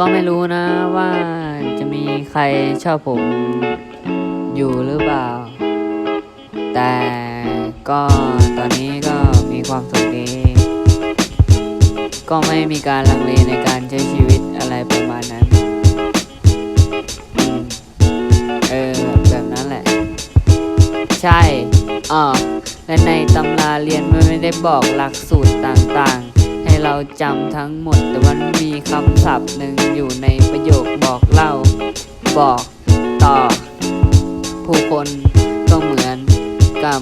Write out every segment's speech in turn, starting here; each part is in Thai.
ก็ไม่รู้นะว่าจะมีใครชอบผมอยู่หรือเปล่า แต่ก็ตอนนี้ก็มีความสุขดี ก็ไม่มีการลังเลในการใช้ชีวิตอะไรประมาณนั้นอเออแบบนั้นแหละ ใช่อ่าและในตำราเรียนมันไม่ได้บอกหลักสูตรต่างๆ เราจำทั้งหมด แต่มันมีคำศัพท์หนึ่งอยู่ในประโยคบอกเล่า บอกต่อ ผู้คนก็เหมือนกับ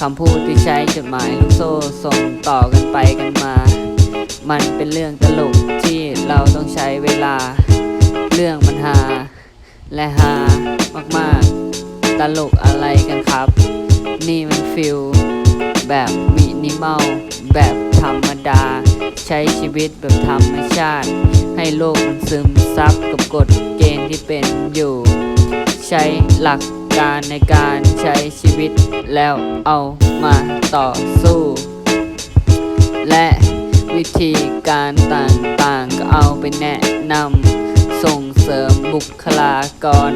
คำพูดที่ใช้จดหมายลูกโซ่ส่งต่อกันไปกันมา มันเป็นเรื่องตลกที่เราต้องใช้เวลา เรื่องมันหา และหามากๆ ตลกอะไรกันครับ นี่มันฟิลแบบมินิมอลแบบธรรมดา ใช้ชีวิตแบบธรรมชาติ ให้โลกมันซึมซับกับกฎเกณฑ์ที่เป็นอยู่ ใช้หลักการในการใช้ชีวิตแล้วเอามาต่อสู้ และวิธีการต่างๆ ก็เอาไปแนะนำส่งเสริมบุคลากร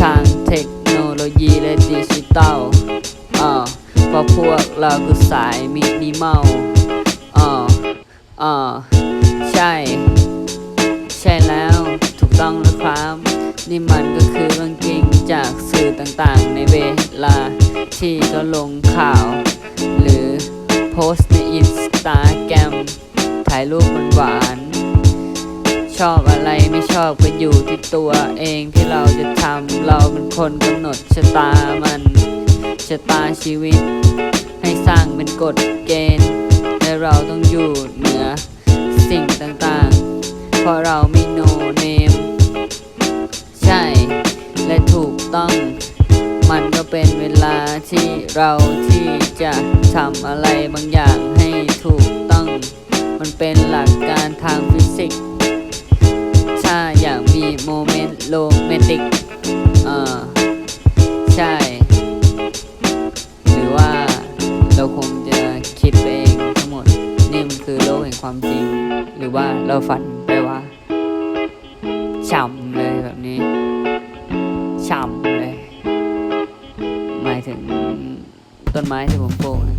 ทางเทคโนโลยีและดิจิตอลอ่าเพราะพวกเราคือสายมินิมอล อ่าใช่ ใช่แล้วถูกต้องแล้วครับ นี่มันก็คือเรื่องจริงจากสื่อต่างๆ ในเวลา ที่เขาลงข่าว หรือโพสต์ในอินสตาแกรมถ่ายรูปหวานชอบอะไรไม่ชอบก็อยู่ที่ตัวเองที่เราจะทำเราเป็นคนกำหนดชะตามันชะตาชีวิต ให้สร้างเป็นกฎเกณฑ์ เราต้องอยู่เหนือสิ่งต่างๆ เพราะเราไม่โนเนม ใช่ และถูกต้อง มันก็เป็นเวลาที่เราที่จะทำอะไรบางอย่างให้ถูกต้อง มันเป็นหลักการทางฟิสิกส์ถ้าอยากมีโมเมนต์โรแมนติกอ่า ความจริง หรือว่าเราฝันไปว่าฉ่ำเลยแบบนี้ฉ่ำเลย หมายถึงต้นไม้ที่ผมปลูกนะ